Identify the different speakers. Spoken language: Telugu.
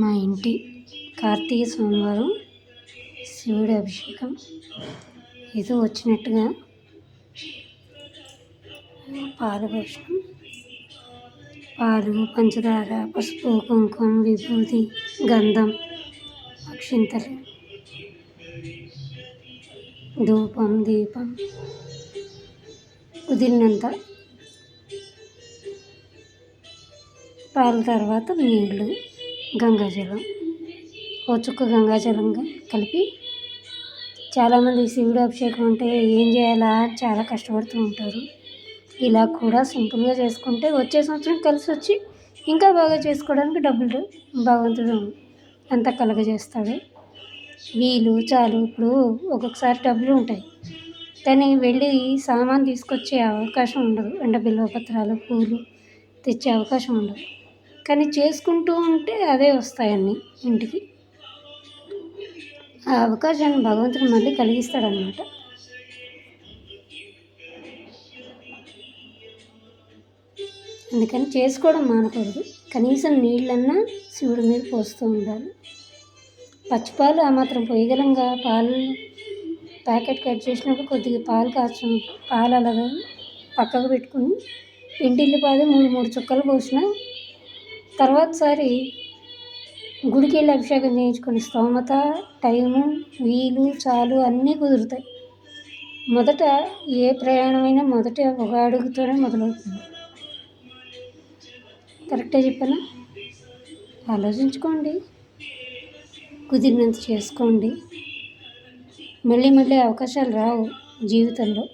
Speaker 1: మా ఇంటి కార్తీక సోమవారం శివుడి అభిషేకం. ఏదో వచ్చినట్టుగా పాలు పాలు పంచదార పసుపు కుంకుమ విభూతి గంధం అక్షింతలు ధూపం దీపం కుదిరినంత పాల తర్వాత నీళ్ళు గంగాజలం ఓ చుక్క గంగాజలంగా కలిపి చాలామంది శివుడు అభిషేకం అంటే ఏం చేయాలా చాలా కష్టపడుతూ ఉంటారు. ఇలా కూడా సింపుల్గా చేసుకుంటే వచ్చే సంవత్సరం కలిసి వచ్చి ఇంకా బాగా చేసుకోవడానికి డబ్బులు భగవంతుడు అంతా కలగజేస్తాడు. వీలు చాలు ఇప్పుడు ఒక్కొక్కసారి డబ్బులు ఉంటాయి. కానీ వెళ్ళి సామాన్ తీసుకొచ్చే అవకాశం ఉండదు. అంటే బిల్వపత్రాలు పూలు తెచ్చే అవకాశం ఉండదు. కానీ చేసుకుంటూ ఉంటే అదే వస్తాయి ఇంటికి. ఆ అవకాశాన్ని భగవంతుడు మళ్ళీ కలిగిస్తాడనమాట అందుకని చేసుకోవడం మానకూడదు. కనీసం నీళ్ళన్నా శివుడి మీద పోస్తూ ఉండాలి. పచ్చిపాలు ఆ మాత్రం పొయ్యగలంగా పాలు ప్యాకెట్ కట్ చేసినప్పుడు కొద్దిగా పాలు కాచు పాలు అలాగా పక్కకు పెట్టుకుని ఇంటిల్లిపాది మూడు మూడు చుక్కలు పోసిన తర్వాతసారి గుడికి వెళ్ళి అభిషేకం చేయించుకునే స్తోమత టైము వీలు చాలు అన్నీ కుదురుతాయి. మొదట ఏ ప్రయాణమైనా మొదట ఒక అడుగుతోనే మొదలవుతుంది. కరెక్టే చెప్పానా? ఆలోచించుకోండి. కుదిరినంత చేసుకోండి. మళ్ళీ మళ్ళీ అవకాశాలు రావు జీవితంలో.